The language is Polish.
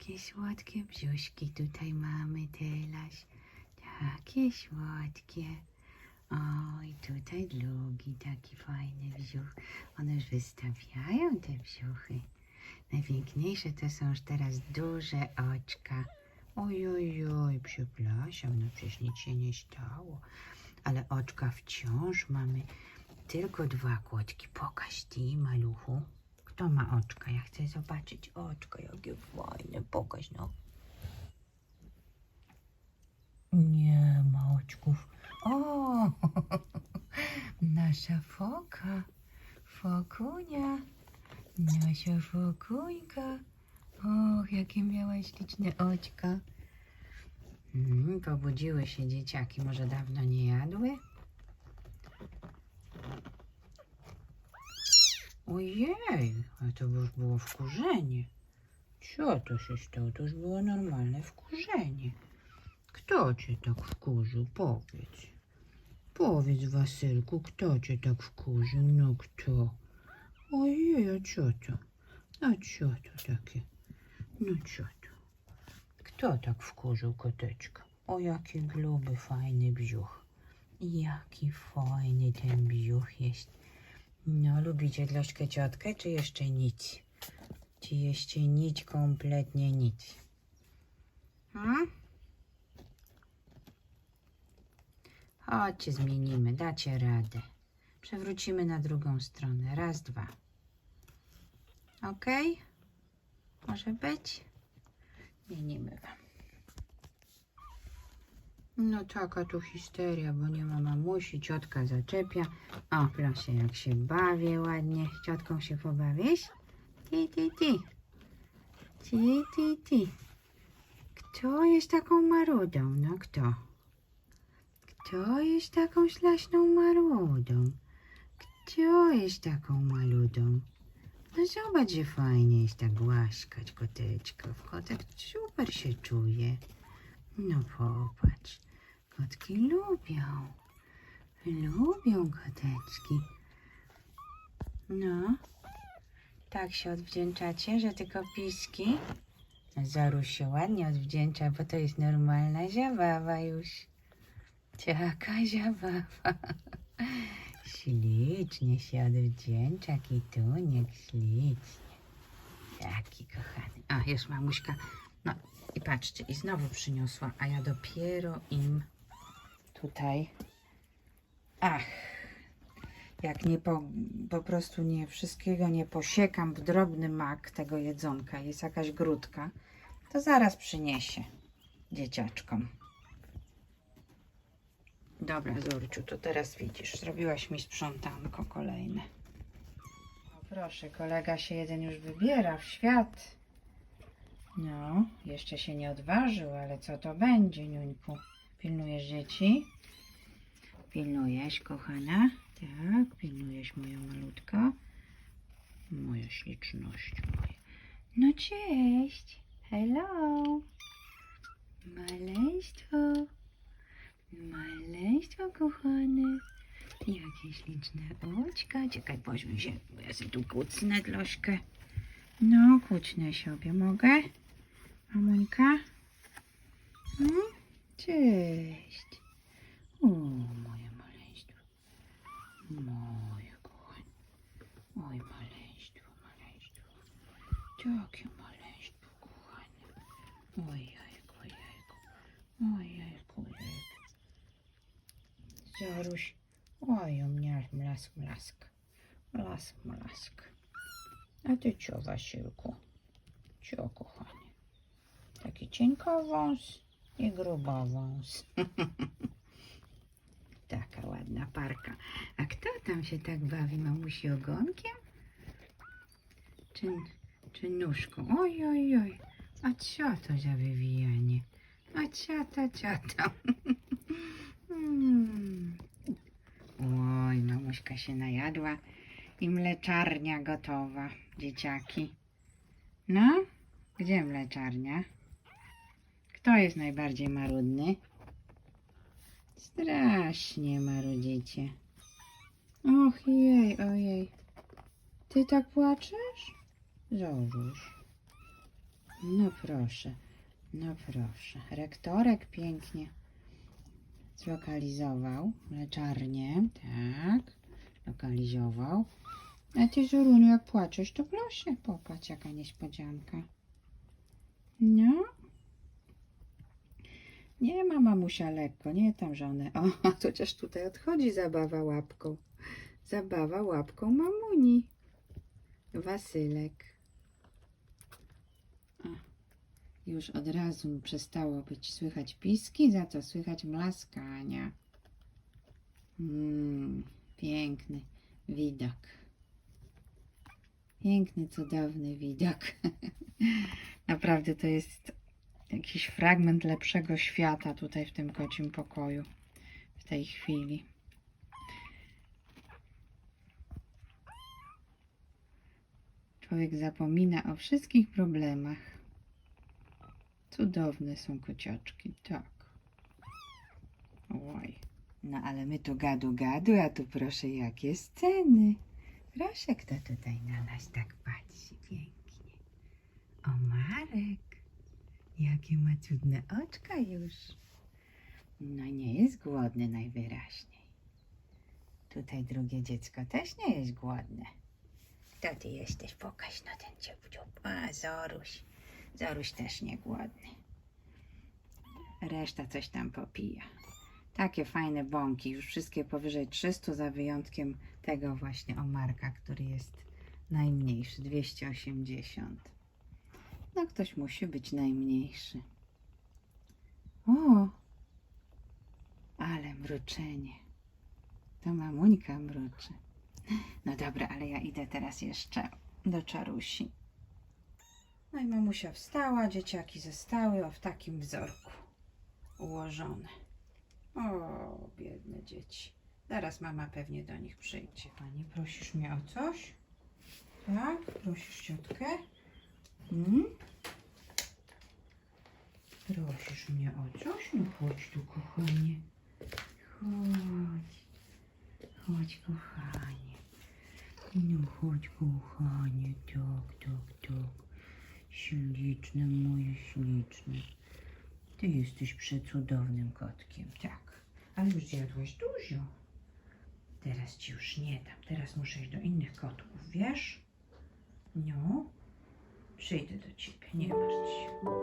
Jakie słodkie brzuszki tutaj mamy teraz. Takie słodkie. Oj, tutaj drugi taki fajny brzuch. One już wystawiają te brzuchy. Najpiękniejsze to są już teraz duże oczka. Oj, oj, oj, przepraszam, no przecież nic się nie stało. Ale oczka wciąż mamy tylko dwa kłodki. Pokaż ty, maluchu. Kto ma oczka? Ja chcę zobaczyć oczka, jakie fajne. Pokaż no. Nie ma oczków. O, nasza foka. Fokunia. Nasza fokuńka. Och, jakie miała śliczne oczka. Mm, pobudziły się dzieciaki. Może dawno nie jadły? Ojej, a to już było wkurzenie. Co to się stało? To już było normalne wkurzenie. Kto cię tak wkurzył? Powiedz. Powiedz, Wasylku, kto cię tak wkurzył? No kto? Ojej, a co to? A co to takie? No co to? Kto tak wkurzył koteczka? O, jaki gruby, fajny brzuch. Jaki fajny ten brzuch jest. No, lubicie troszkę ciotkę, czy jeszcze nic? Czy jeszcze nic, kompletnie nic? Hmm? Chodźcie, zmienimy, dacie radę. Przewrócimy na drugą stronę. Raz, dwa. Ok? Może być? Zmienimy wam. No taka tu histeria, bo nie ma mamusi, ciotka zaczepia. O, proszę, jak się bawię ładnie. Ciotką się pobawisz? Ty, ty, ty. Ty, ty, ty. Kto jest taką marudą? No kto? Kto jest taką ślaśną marudą? Kto jest taką maludą? No zobacz, że fajnie jest tak głaskać koteczków. Kotek super się czuje. No popatrz, kotki lubią. Lubią koteczki. No, tak się odwdzięczacie, że tylko piski. Zaruś się ładnie odwdzięcza, bo to jest normalna zabawa już. Jaka zabawa. Ślicznie się odwdzięcza, kituniek, ślicznie. Taki kochany. A, już mamuśka. No i patrzcie, i znowu przyniosła, a ja dopiero im tutaj. Ach, jak nie po, po prostu nie wszystkiego nie posiekam w drobny mak tego jedzonka, jest jakaś grudka, to zaraz przyniesie dzieciaczkom. Dobra, Zorciu, to teraz widzisz, zrobiłaś mi sprzątanko kolejne. O, proszę, kolega się jeden już wybiera w świat. No, jeszcze się nie odważył, ale co to będzie, Niuńku? Pilnujesz dzieci? Pilnujesz, kochana? Tak, pilnujesz moja malutka. Moja śliczność moja. No cześć, hello. Maleństwo. Maleństwo kochane. Jakie śliczne oczka. Czekaj, weźmy się, bo ja sobie tu kucnę troszkę. No, kucnę sobie, mogę? Mamuńka? Hmm? Cześć. O, moje maleństwo. Moje kochane. Oj, maleństwo, maleństwo. Jakie maleństwo, kochane. Oj, jajku, jajku. Oj, jajku, jajku. Zaruś. Oj, u mnie mlask, mlask. Mlask, mlask. A ty co, Wasilku? Co, kochanie? Taki cienkowąs i grubowąs. Taka ładna parka. A kto tam się tak bawi? Mamusi ogonkiem? Czy, czy nóżką? Oj, oj, oj. A co to za wywijanie? A co to? Hmm. Oj, mamuśka się najadła i mleczarnia gotowa, dzieciaki. No, gdzie mleczarnia? Kto jest najbardziej marudny? Strasznie marudzicie. Och jej, ojej. Ty tak płaczesz? Zoruś. No proszę, no proszę. Rektorek pięknie zlokalizował mleczarnię, tak, lokalizował. A ty, Zoruniu, jak płaczesz, to proszę, popatrz, jaka niespodzianka. No. Nie ma mamusia lekko, nie tam żonę. O, chociaż tutaj odchodzi zabawa łapką. Zabawa łapką mamuni. Wasylek. Już od razu przestało być słychać piski, za to słychać mlaskania. Mm, piękny widok. Piękny, cudowny widok. Naprawdę to jest jakiś fragment lepszego świata tutaj w tym kocim pokoju w tej chwili. Człowiek zapomina o wszystkich problemach. Cudowne są kociaczki, tak. Oj. No ale my tu gadu gadu, a tu proszę jakie sceny. Proszę, kto tutaj na nas tak patrzy pięknie. O Marek. Jakie ma cudne oczka już. No nie jest głodny najwyraźniej. Tutaj drugie dziecko też nie jest głodne. Kto ty jesteś? Pokaż no ten ciup ciup. A, Zoruś. Zoruś też nie głodny. Reszta coś tam popija. Takie fajne bąki, już wszystkie powyżej 300 za wyjątkiem tego właśnie omarka, który jest najmniejszy, 280. No ktoś musi być najmniejszy. O! Ale mruczenie. To mamuńka mruczy. No dobra, ale ja idę teraz jeszcze do czarusi. No i mamusia wstała, dzieciaki zostały o w takim wzorku ułożone. O, biedne dzieci. Zaraz mama pewnie do nich przyjdzie. Pani, prosisz mnie o coś? Tak? Prosisz ciotkę? Hmm? Prosisz mnie o coś? No chodź tu, kochanie. Chodź. Chodź, kochanie. No chodź, kochanie. Tak, tak, tak. Śliczne, moje śliczne. Ty jesteś przecudownym kotkiem, tak. Ale już zjadłaś dużo. Teraz ci już nie dam. Teraz muszę iść do innych kotków, wiesz? No. Przyjdę do ciebie, nie martw się.